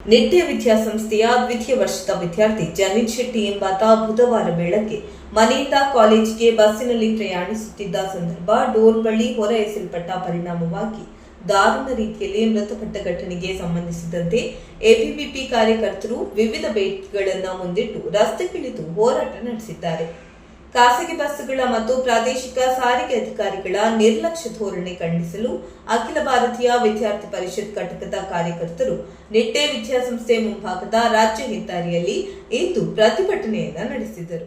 ನಿಟ್ಯ ವಿದ್ಯಾಸಂಸ್ಥೆಯ ದ್ವಿತೀಯ ವರ್ಷದ ವಿದ್ಯಾರ್ಥಿ ಜನಿತ್ ಶೆಟ್ಟಿ ಎಂಬಾತ ಬುಧವಾರ ಬೆಳಗ್ಗೆ ಮನೆಯಿಂದ ಕಾಲೇಜಿಗೆ ಬಸ್ಸಿನಲ್ಲಿ ಪ್ರಯಾಣಿಸುತ್ತಿದ್ದ ಸಂದರ್ಭ ಡೋರ್ ಬಳಿ ಹೊರ ಎಸೆಯಲ್ಪಟ್ಟ ಪರಿಣಾಮವಾಗಿ ದಾರುಣ ರೀತಿಯಲ್ಲಿ ಮೃತಪಟ್ಟ ಘಟನೆಗೆ ಸಂಬಂಧಿಸಿದಂತೆ ಎಬಿಬಿಪಿ ಕಾರ್ಯಕರ್ತರು ವಿವಿಧ ಬೇಡಿಕೆಗಳನ್ನು ಮುಂದಿಟ್ಟು ರಸ್ತೆಗಿಳಿದು ಹೋರಾಟ ನಡೆಸಿದ್ದಾರೆ. ಖಾಸಗಿ ಬಸ್ಸುಗಳ ಮತ್ತು ಪ್ರಾದೇಶಿಕ ಸಾರಿಗೆ ಅಧಿಕಾರಿಗಳ ನಿರ್ಲಕ್ಷ್ಯ ಧೋರಣೆ ಖಂಡಿಸಲು ಅಖಿಲ ಭಾರತೀಯ ವಿದ್ಯಾರ್ಥಿ ಪರಿಷತ್ ಘಟಕದ ಕಾರ್ಯಕರ್ತರು ನಿಟ್ಟೆ ವಿದ್ಯಾಸಂಸ್ಥೆ ಮುಂಭಾಗದ ರಾಜ್ಯ ಹೆದ್ದಾರಿಯಲ್ಲಿ ಇಂದು ಪ್ರತಿಭಟನೆಯನ್ನು ನಡೆಸಿದರು